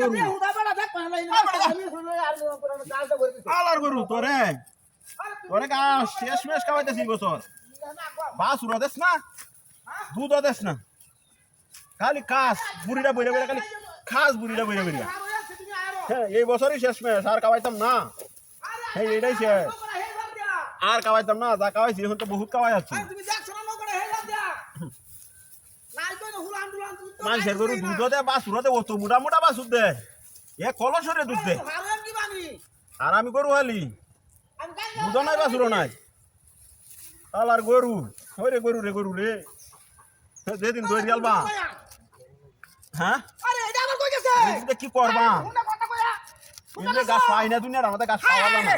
গরু। আলার গরু তোরে। তোরে গা, শেষ মেশ খাওয়াইতেছি বছর। বাস উড়া দেস না? দুধ দেস না? খালি কাস বুড়িটা বইরা বইরা, খালি খাস বুড়িটা বইরা বইরা। হ্যাঁ এই বছরই শেষ মেশ, আর খাওয়াইতাম না। হ্যাঁ এটাই শেষ। আর খাওয়াইতাম না, যা খাওয়াইছি, এখন তো বহুত খাওয়াই যাচ্ছে। মানুষের গরু দুধ দে বাস উড়া দে অত মোটা মোটা বাস দে এ কলসরে দুধ দে। আর আমি গরু হালি। দুধ নাই বাস উড়ো নাই। আলার গরু। ওই রে গরু রে গরু রে। যেদিন দৌড়ি আলবা হ্যাঁ? কি করবা? এমনি গাছ পাই না দুনিয়ার আমাদের গাছ পাওয়া যায় না।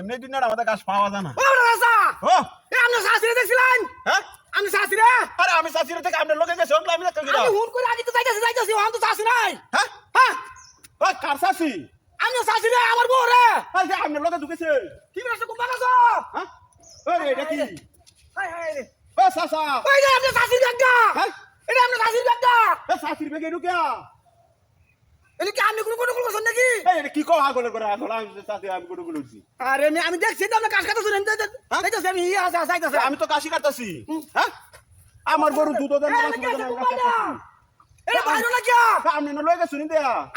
এমনি দুনিয়ার আমাদের গাছ পাওয়া যায় না। ও হ্যাঁ আরে আমি শাশুড়ি থেকে আপনার লোকে গেছে আমি হ্যাঁ? কার শাশি ঢুকেছে। হ্যাঁ? ওরে এটা কি? ও শাশা হ্যাঁ? এ শাশুড়ি বেগে ঢুকে আপনি কোনো কোনো কোনো করছেন নাকি? এই কি কও আগলে করে? আগলে আমি আমি গুলো গুলো আরে আমি আমি দেখছি তো আপনি কাজ আমি আমি তো কাশি কাটতাছি। হ্যাঁ? আমার গরু দুধ দেন বাইরে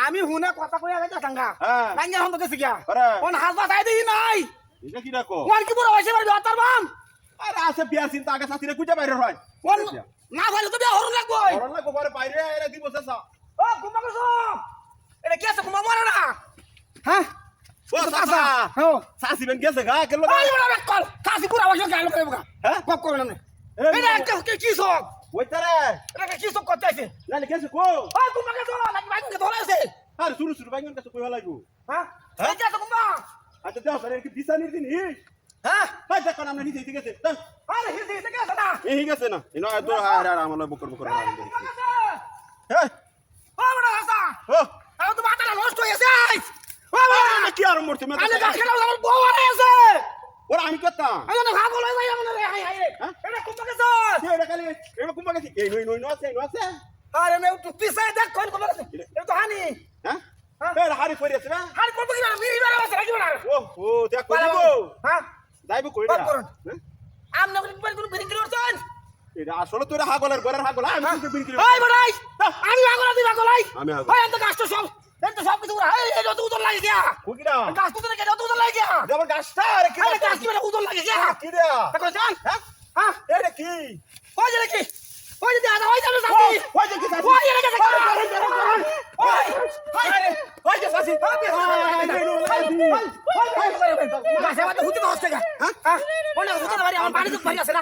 আমি হুনে কথা যাইতা সাঙ্গা হ্যাঁ। লাঙ্গা হন গেছে কি আরে। কোন হাসবা তাই দিই নাই। এটা কি রাখো কোন কি বড় হইছে বাড়ি অতার বাম আরে আছে বিয়ার চিন্তা আগে বাইরে হয়। কোন না ভাইলে তো বিয়া হরন লাগবো। করোনা গোবরে বাইরে এরা দিব চাচা। ও কুম্বা করছ এটা কি আছে কুম্বা মারা না? হ্যাঁ? ও হ্যাঁ শাশি বেন গেছে গা কেলো বড় কল। কাছি পুরা হইছে গাল করে বগা হ্যাঁ? না। এটা একটা কি কি সব ওইতারে এটা কি সব করতে আছে নালে গেছে কো। ওই কুম্বা করছ লাগি ভাই কে ধরে আছে। আরে শুরু শুরু বাইঙ্গন কাছে কই লাগবো। হ্যাঁ? হ্যাঁ? এই আছে কুম্বা আচ্ছা দাও স্যার কি বিসানির দিন? হি হ্যাঁ হাই দেখো আমরা নিচে ঠিক আছে আরে হিসি হিসি কে আছে না? এই গেছে না। ইনো তো আরে আরে আমার বকর বকর করছ হ্যাঁ? ও বড় হাসা ও। আমি তো মাথাটা নষ্ট হয়ে গেছে। ও বড় আরে কি আর মরতে মে আমি গাছ খেলাম আমার বউ আরে আছে ওরা আমি করতাম আমি তো ভাগ হলো যাই আমার রে হাই হাই রে। হ্যাঁ? এটা কুম্বা করছ এটা খালি এটা কুম্বা গেছে এই নই নই নো আছে নো আছে। আরে মে একটু পিছে দেখ কোন কুম্বা করছ এটা তো হানি। হ্যাঁ? হ্যাঁ? এই হারি পড়ে আছে না? হানি করব কি না মিরি বেরা আছে নাকি বেরা ও ও দেখ কই দিব হ্যাঁ? যাইব কই না করুন। আমনে কোন কোন বিরিং কিলো এটা আসলে তোরা হাগলের হাগল আমি কিন্তু বিক্রি ওই বড়াই আমি আগলা দিবা গলাই আমি আগলা। ওই এত গাছ তো সব। এত সব কিছু এই এই যত উদর লাগে গিয়া কুকিরা গাছ তো দেখে যত উদর লাগে গিয়া দেব গাছটা আরে কি আরে গাছ কি বেরা উদর লাগে গিয়া কি রে জান হ্যাঁ হ্যাঁ কি ওই যে কি ওই যে দাদা ওই যে ও সাথী ওই যে কি সাথী ওই যে গেছে ওই আরে ওই যে সাথী গাছে আমাদের হুতে হচ্ছে গা হ্যাঁ ওনে হুতে বাড়ি আমার বাড়ি তো বাড়ি আছে না